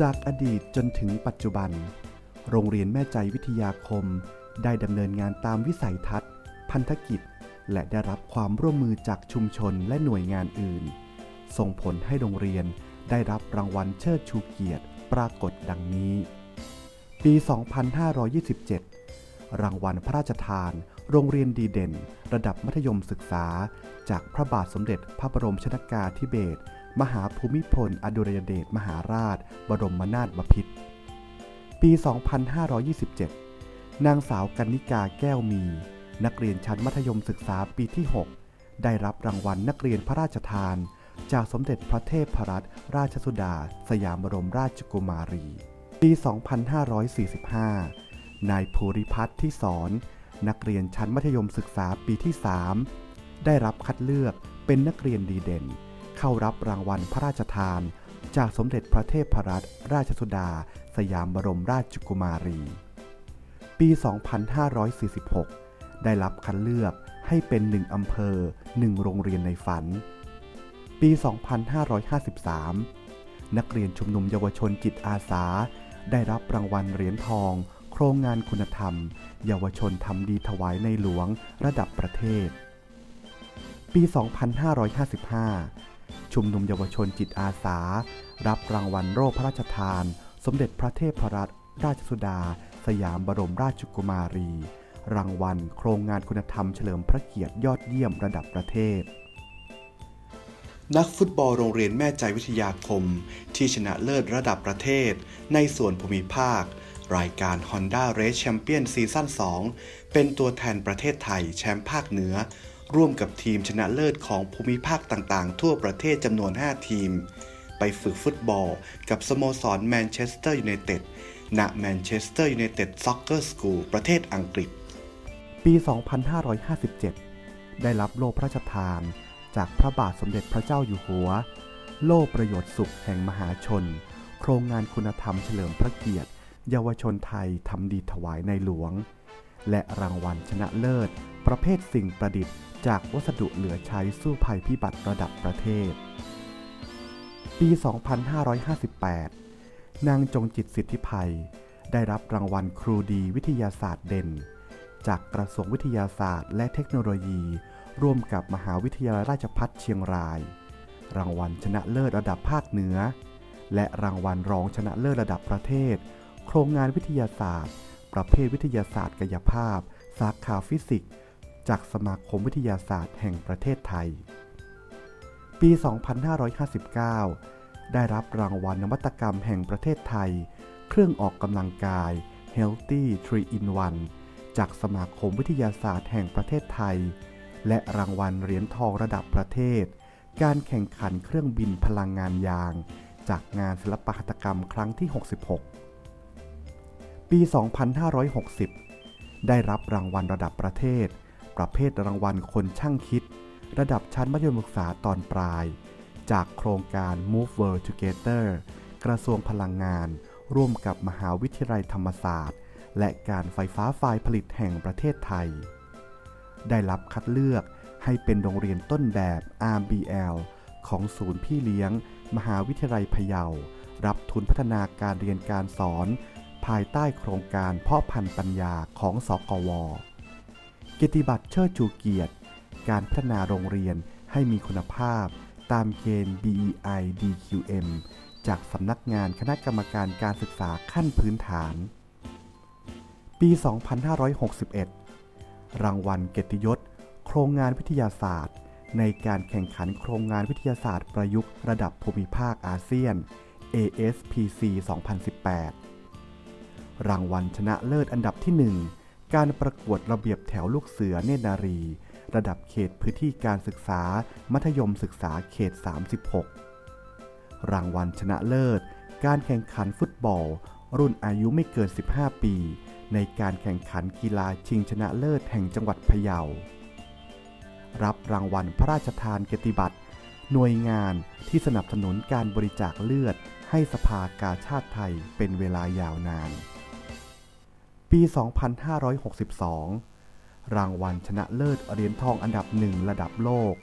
จากอดีตจนถึงปัจจุบัน โรงเรียนแม่ใจวิทยาคม ได้ดำเนินงานตามวิสัยทัศน์ พันธกิจ และได้รับความร่วมมือจากชุมชนและหน่วยงานอื่น ส่งผลให้โรงเรียนได้รับรางวัลเชิดชูเกียรติปรากฏดังนี้ ปี 2527 รางวัลพระราชทาน โรงเรียนดีเด่น ระดับมัธยมศึกษา จากพระบาทสมเด็จพระบรมชนากาธิเบศรมหาภูมิพลอดุลยเดชมหาราช บรมนาถบพิตรปี 2527 นางสาวกันนิกาแก้วมี นักเรียนชั้นมัธยมศึกษาปีที่ 6 ได้รับรางวัลนักเรียนพระราชทาน จากสมเด็จพระเทพรัตนราชสุดา สยามบรมราชกุมารี ปี 2545 นายภูริพัฒน์ที่สอน นักเรียนชั้นมัธยมศึกษาปีที่ 3 ได้รับคัดเลือกเป็นนักเรียนดีเด่น เข้ารับรางวัลพระราชทาน จากสมเด็จพระเทพรัตนราชสุดา สยามบรมราชกุมารี ปี 2546 ได้รับคัดเลือกให้เป็นหนึ่งอำเภอหนึ่งโรงเรียนในฝัน ปี 2553 นักเรียนชุมนุมเยาวชนจิตอาสา ได้รับรางวัลเหรียญทอง โครงงานคุณธรรม เยาวชนทำดีถวายในหลวงระดับประเทศ ปี 2555 ชุมนุมเยาวชนจิตอาสา รับรางวัลโล่พระราชทาน สมเด็จพระเทพรัตนราชสุดา สยามบรมราชกุมารี รางวัลโครงงานคุณธรรมเฉลิมพระเกียรติยอดเยี่ยมระดับประเทศนักฟุตบอลโรงเรียนแม่ใจวิทยาคม ที่ชนะเลิศระดับประเทศ ในส่วนภูมิภาค รายการ Honda Race Champion ซีซั่น2 เป็นตัวแทนประเทศไทยแชมป์ภาคเหนือ ร่วมกับทีมชนะเลิศของภูมิภาคต่างๆ ทั่วประเทศจำนวน 5 ทีม ไปฝึกฟุตบอลกับสโมสรแมนเชสเตอร์ยูไนเต็ดณแมนเชสเตอร์ยูไนเต็ดซ็อกเกอร์สคูลประเทศอังกฤษ ปี 2557 ได้รับโล่พระราชทานจากพระบาทสมเด็จพระเจ้าอยู่หัว โล่ประโยชน์สุขแห่งมหาชน โครงงานคุณธรรมเฉลิมพระเกียรติ เยาวชนไทยทำดีถวายในหลวง และรางวัลชนะเลิศ ประเภทสิ่งประดิษฐ์ จากวัสดุเหลือใช้สู้ภัยพิบัติระดับประเทศ ปี 2558 นางจงจิตสิทธิภัย ได้รับรางวัลครูดีวิทยาศาสตร์เด่น จากกระทรวงวิทยาศาสตร์ และเทคโนโลยี ร่วมกับมหาวิทยาลัยราชภัฏเชียงราย รางวัลชนะเลิศระดับภาคเหนือ และรางวัลรองชนะเลิศระดับประเทศ โครงงานวิทยาศาสตร์ ประเภทวิทยาศาสตร์กายภาพ สาขาฟิสิกส์ จากสมาคมวิทยาศาสตร์แห่งประเทศไทย ปี 2559 ได้รับรางวัลนวัตกรรมแห่งประเทศไทย เครื่องออกกำลังกาย Healthy 3 in 1 จากสมาคมวิทยาศาสตร์แห่งประเทศไทย และรางวัลเหรียญทองระดับประเทศ การแข่งขันเครื่องบินพลังงานยาง จากงานศิลปหัตถกรรมครั้งที่ 66 ปี 2560 ได้รับรางวัลระดับประเทศ ประเภทรางวัลคนช่างคิด ระดับชั้นมัธยมศึกษาตอนปลาย จากโครงการ Move World Together กระทรวงพลังงาน ร่วมกับมหาวิทยาลัยธรรมศาสตร์ และการไฟฟ้าฝ่ายผลิตแห่งประเทศไทย ได้รับคัดเลือกให้เป็นโรงเรียนต้นแบบ RBL ของศูนย์พี่เลี้ยง มหาวิทยาลัยพะเยา รับทุนพัฒนาการเรียนการสอน ภายใต้โครงการเพาะพันธุ์ปัญญาของสกวกียรติบัตรเชิดชูเกียรติ การพัฒนาโรงเรียนให้มีคุณภาพ ตามเกณฑ์ DEI DQM จากสำนักงานคณะกรรมการการศึกษาขั้นพื้นฐาน ปี 2561 รางวัลเกียรติยศ โครงงานวิทยาศาสตร์ ในการแข่งขันโครงงานวิทยาศาสตร์ประยุกต์ระดับภูมิภาคอาเซียน ASPC 2018 รางวัลชนะเลิศอันดับที่ 1 การประกวดระเบียบแถวลูกเสือเนตรนารี ระดับเขตพื้นที่การศึกษา มัธยมศึกษาเขต 36 รางวัลชนะเลิศ การแข่งขันฟุตบอล รุ่นอายุไม่เกิน 15 ปี ในการแข่งขันกีฬาชิงชนะเลิศแห่งจังหวัดพะเยา รับรางวัลพระราชทานเกียรติบัตรหน่วยงานที่สนับสนุนการบริจาคเลือดให้สภากาชาติไทยเป็นเวลายาวนาน ปี 2562 รางวัลชนะเลิศเหรียญทองอันดับหนึ่งระดับโลก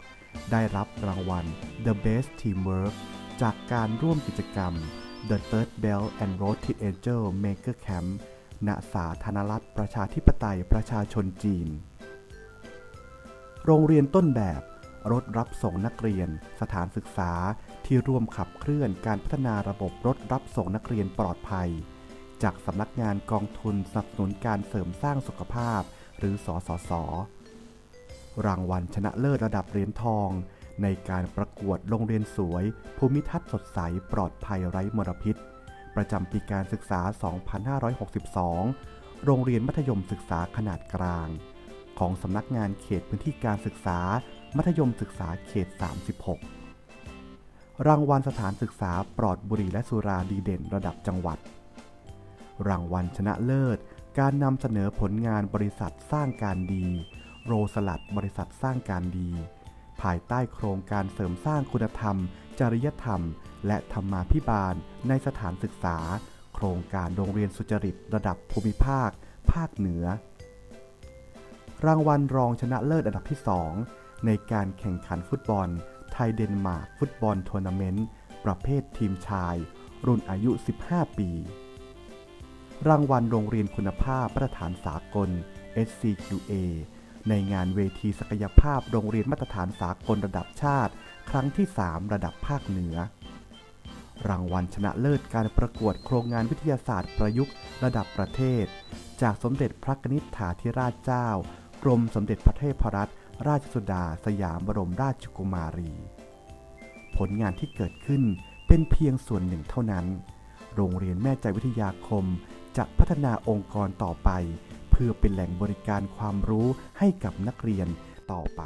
ได้รับรางวัล The Best Teamwork จากการร่วมกิจกรรม The Third Belt and Road to Angel Maker Camp ณสาธารณรัฐประชาธิปไตยประชาชนจีน โรงเรียนต้นแบบรถรับส่งนักเรียน สถานศึกษาที่ร่วมขับเคลื่อนการพัฒนาระบบรถรับส่งนักเรียนปลอดภัย จากสำนักงานกองทุนสนับสนุนการเสริมสร้างสุขภาพ หรือสสส รางวัลชนะเลิศระดับเหรียญทอง ในการประกวดโรงเรียนสวย ภูมิทัศน์สดใสปลอดภัยไร้มลพิษ ประจำปีการศึกษา 2562 โรงเรียนมัธยมศึกษาขนาดกลาง ของสำนักงานเขตพื้นที่การศึกษา มัธยมศึกษาเขต 36 รางวัลสถานศึกษาปลอดบุหรี่และสุราดีเด่นระดับจังหวัด รางวัลชนะเลิศ การนำเสนอผลงานบริษัทสร้างการดี โรสลัดบริษัทสร้างการดี ภายใต้โครงการเสริมสร้างคุณธรรม จริยธรรม และธรรมาภิบาล ในสถานศึกษา โครงการโรงเรียนสุจริตระดับภูมิภาค ภาคเหนือ รางวัลรองชนะเลิศอันดับที่ 2 ในการแข่งขันฟุตบอล ไทยเดนมาร์กฟุตบอลทัวร์นาเมนต์ประเภททีมชาย รุ่นอายุ 15 ปี รางวัลโรงเรียนคุณภาพมาตรฐานสากล SCQA ในงานเวทีศักยภาพโรงเรียนมาตรฐานสากลระดับชาติ ครั้งที่ 3 ระดับภาคเหนือ รางวัลชนะเลิศการประกวดโครงงานวิทยาศาสตร์ประยุกต์ระดับประเทศ จากสมเด็จพระนิษฐาธิราชเจ้า กรมสมเด็จพระเทพรัตนราชสุดาสยามบรมราชกุมารี ผลงานที่เกิดขึ้นเป็นเพียงส่วนหนึ่งเท่านั้น โรงเรียนแม่ใจวิทยาคม จะพัฒนาองค์กรต่อไป เพื่อเป็นแหล่งบริการความรู้ให้กับนักเรียนต่อไป